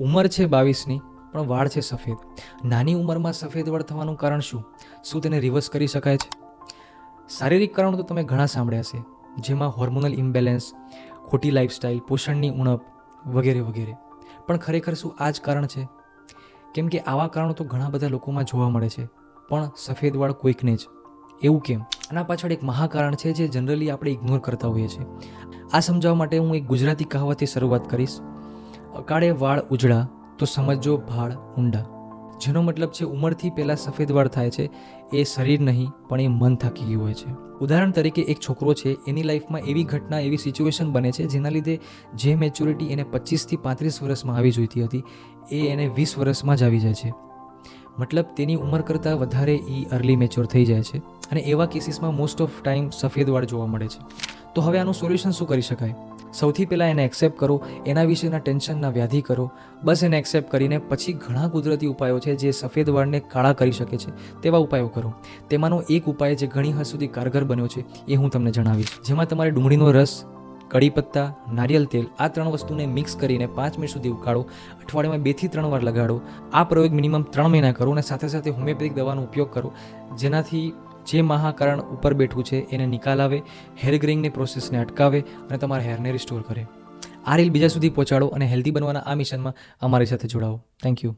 ઉંમર છે બાવીસની, પણ વાળ છે સફેદ. નાની ઉંમરમાં સફેદ વાળ થવાનું કારણ શું? શું તેને રિવર્સ કરી શકાય છે? શારીરિક કારણો તો તમે ઘણા સાંભળ્યા છે જેમાં હોર્મોનલ ઇમ્બેલેન્સ ખોટી લાઇફસ્ટાઇલ પોષણની ઉણપ વગેરે વગેરે. પણ ખરેખર શું આ જ કારણ છે? કેમ કે આવા કારણો તો ઘણા બધા લોકોમાં જોવા મળે છે. પણ સફેદ વાળ કોઈકને જ. એવું કેમ? આના પાછળ એક મહાકારણ છે જે જનરલી આપણે ઇગ્નોર કરતા હોઈએ છીએ. આ સમજાવવા માટે હું એક ગુજરાતી કહાવતથી શરૂઆત કરીશ. અકાળે વાળ ઉજળા, તો સમજો ભાળ ઊંડા. જેનો મતલબ છે, ઉંમરથી પહેલાં સફેદ વાળ થાય છે, એ શરીર નહીં, પણ એ મન થાકી ગયું હોય છે. ઉદાહરણ તરીકે, એક છોકરો છે, એની લાઈફમાં એવી ઘટના, એવી સિચ્યુએશન બને છે, જેના લીધે જે મેચ્યોરિટી એને પચીસથી પાંત્રીસ વર્ષમાં આવી જોઈતી હતી, એ એને વીસ વર્ષમાં જ આવી જાય છે. મતલબ, તેની ઉંમર કરતાં વધારે એ અર્લી મેચ્યોર થઈ જાય છે. અને એવા કેસીસમાં મોસ્ટ ઓફ ટાઈમ સફેદ વાળ જોવા મળે છે. તો હવે આનું સોલ્યુશન શું કરી શકાય? સૌથી પહેલાં એને એક્સેપ્ટ કરો, એના વિશેના ટેન્શનના વ્યાધિ કરો. બસ એને એક્સેપ્ટ કરીને પછી ઘણા કુદરતી ઉપાયો છે જે સફેદ વાળને કાળા કરી શકે છે. તેવા ઉપાયો કરો. તેમાંનો એક ઉપાય જે ઘણી હદ સુધી કારગર બન્યો છે એ હું તમને જણાવીશ. જેમાં તમારે ડુંગળીનો રસ કડી પત્તા, નારિયેલ તેલ, આ ત્રણ વસ્તુને મિક્સ કરીને પાંચ મિનિટ સુધી ઉકાળો. અઠવાડિયામાં બેથી ત્રણ વાર લગાડો. આ પ્રયોગ મિનિમમ ત્રણ મહિના કરો અને સાથે સાથે હોમિયોપેથિક દવાનો ઉપયોગ કરો. જેનાથી જે મહાકારણ ઉપર બેઠું છે, એને નિકાલ આવે, હેર ગ્રેઇંગની પ્રોસેસને અટકાવે અને તમારા હેરને રિસ્ટોર કરે. આ રીલ બીજા સુધી પહોંચાડો અને હેલ્ધી બનવાના આ મિશનમાં અમારી સાથે જોડાઓ. Thank you